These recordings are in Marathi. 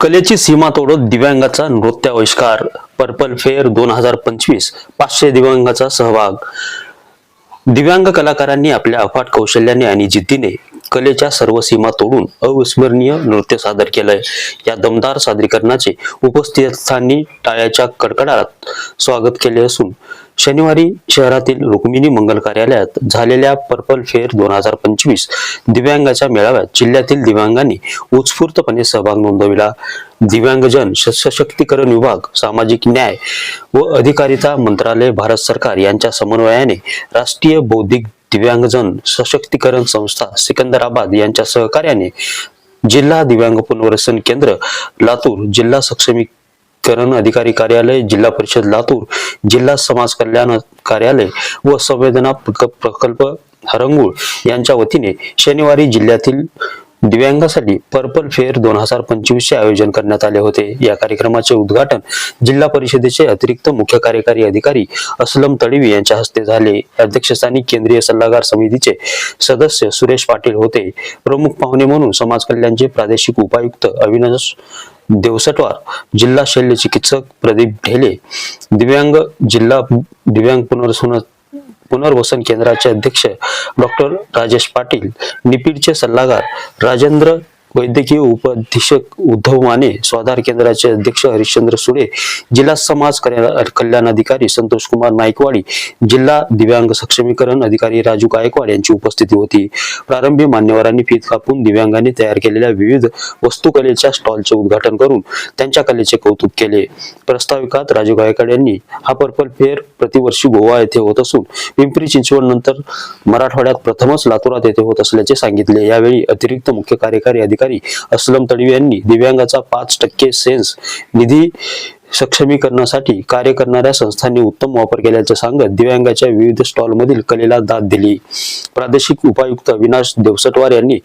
कलेची सीमा तोडत दिव्यांगाचा नृत्याविष्कार. पर्पल फेअर दोन हजार पंचवीस पाचशे दिव्यांगाचा सहभाग. दिव्यांग कलाकारांनी आपल्या अफाट कौशल्याने आणि जिद्दीने कलेच्या सर्व सीमा तोडून अविस्मरणीय नृत्य सादर केलंय. या दमदार सादरीकरणाचे उपस्थितांनी टाळ्याच्या कडकडात स्वागत केले असून शनिवारी शहरातील रुक्मिणी मंगल कार्यालयात झालेल्या पर्पल फेअर दोन हजार पंचवीस दिव्यांगाच्या मेळाव्यात जिल्ह्यातील दिव्यांगांनी उत्स्फूर्तपणे सहभाग नोंदविला. दिव्यांगजन सशक्तीकरण विभाग सामाजिक न्याय व अधिकारिता मंत्रालय भारत सरकार यांच्या समन्वयाने राष्ट्रीय बौद्धिक दिव्यांगजन सशक्तीकरण संस्था सिकंदराबाद यांच्या सहकार्याने जिल्हा दिव्यांग पुनर्वसन केंद्र लातूर जिल्हा सक्षमीकरण अधिकारी कार्यालय जिल्हा परिषद लातूर जिल्हा समाज कल्याण कार्यालय व संवेदना प्रकल्प हरंगुळ यांच्या वतीने शनिवारी जिल्ह्यातील दिव्यांगासाठी पर्पल फेअर दोन हजार पंचवीस चे आयोजन करण्यात आले होते. या कार्यक्रमाचे उद्घाटन जिल्हा परिषदेचे अतिरिक्त मुख्य कार्यकारी अधिकारी असलम तडवी यांच्या हस्ते झाले. अध्यक्षस्थानी केंद्रीय सल्लागार समितीचे सदस्य सुरेश पाटील होते. प्रमुख पाहुणे म्हणून समाज कल्याणचे प्रादेशिक उपायुक्त अविनाश देवसटवार जिल्हा शल्य चिकित्सक प्रदीप ढेले दिव्यांग जिल्हा दिव्यांग पुनर्सन पुनर्वसन केंद्राचे अध्यक्ष डॉक्टर राजेश पाटील निपीडचे सल्लागार राजेंद्र वैद्यकीय उपाधीक्षक उद्धव माने स्वाधार केंद्राचे अध्यक्ष हरिश्चंद्र सुळे जिल्हा समाज कल्याण अधिकारी संतोष कुमार नाईकवाडी जिल्हा दिव्यांग सक्षमीकरण अधिकारी राजू गायकवाड यांची उपस्थिती होती. प्रारंभी मान्यवरांनी फीत कापून दिव्यांगांनी तयार केलेल्या विविध वस्तुकलेच्या स्टॉलचे उद्घाटन करून त्यांच्या कलेचे कौतुक केले. प्रस्ताविकात राजू गायकवाड यांनी हा पर्पल फेअर प्रतिवर्षी गोवा येथे होत असून पिंपरी चिंचवड नंतर मराठवाड्यात प्रथमच लातुरात येथे होत असल्याचे सांगितले. यावेळी अतिरिक्त मुख्य कार्यकारी अधिकारी असलम तडवी यांनी दिव्यांगाचा पाच टक्के सेन्स निधी सक्षमीकरणासाठी कार्य करणाऱ्या संस्थांनी उत्तम वापर केल्याचे सांगत दिव्यांगाच्या विविध स्टॉल मधील कलेला दाद दिली. प्रादेशिक उपायुक्त विनाश देवसटवार यांनी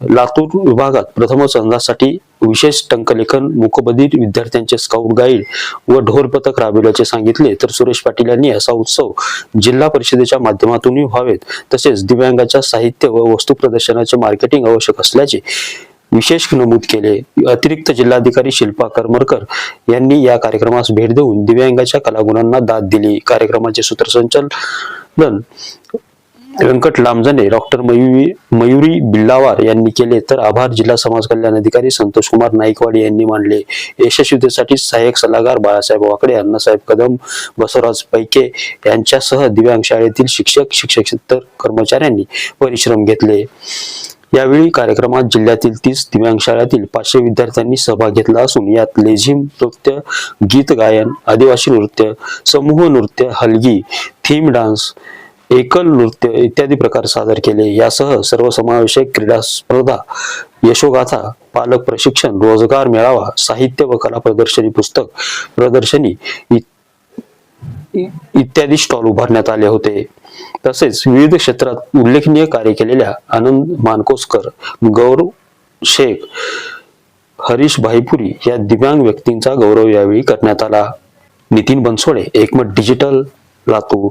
लातूर विभागात प्रथमच अंदाजसाठी विशेष टंकलेखन मुकबधीर विद्यार्थ्यांचे स्काउट गाईड व ढोल पथक राबविल्याचे सांगितले. तर सुरेश पाटील यांनी असा उत्सव जिल्हा परिषदेच्या माध्यमातूनही व्हावेत. तसेच दिव्यांगाच्या साहित्य व वस्तू प्रदर्शनाचे मार्केटिंग आवश्यक असल्याचे विशेष नमूद केले. अतिरिक्त जिल्हाधिकारी शिल्पा करमरकर यांनी या कार्यक्रमास भेट देऊन दिव्यांगाच्या कलागुणांना दाद दिली. कार्यक्रमाचे सूत्रसंचालन व्यंकट लांबजने डॉक्टर मयुरी मयुरी बिल्लावार यांनी केले तर आभार जिल्हा समाज कल्याण अधिकारी संतोष कुमार नाईकवाडी यांनी मानले. यशस्वीतेसाठी सहाय्यक सल्लागार बाळासाहेब वाकडे अण्णासाहेब कदम बसवराज पैके यांच्यासह दिव्यांग शाळेतील शिक्षक शिक्षकेतर कर्मचाऱ्यांनी परिश्रम घेतले. यावेळी कार्यक्रमात जिल्ह्यातील तीस दिव्यांग शाळेतील पाचशे विद्यार्थ्यांनी सहभाग घेतला असून यात लेझिम नृत्य गीत गायन आदिवासी नृत्य समूह नृत्य हलगी थीम डान्स एकल नृत्य इत्यादी प्रकार सादर केले. यासह सर्वसमावेशक क्रीडा स्पर्धा यशोगाथा पालक प्रशिक्षण रोजगार मेळावा साहित्य व कला प्रदर्शनी पुस्तक प्रदर्शनी इ- इ- इत्यादी स्टॉल उभारण्यात आले होते. तसेच विविध क्षेत्रात उल्लेखनीय कार्य केलेल्या आनंद मानकोसकर गौरव शेख हरीश भाईपुरी या दिव्यांग व्यक्तींचा गौरव यावेळी करण्यात आला. Nitin Bansode Ekmat digital Latur.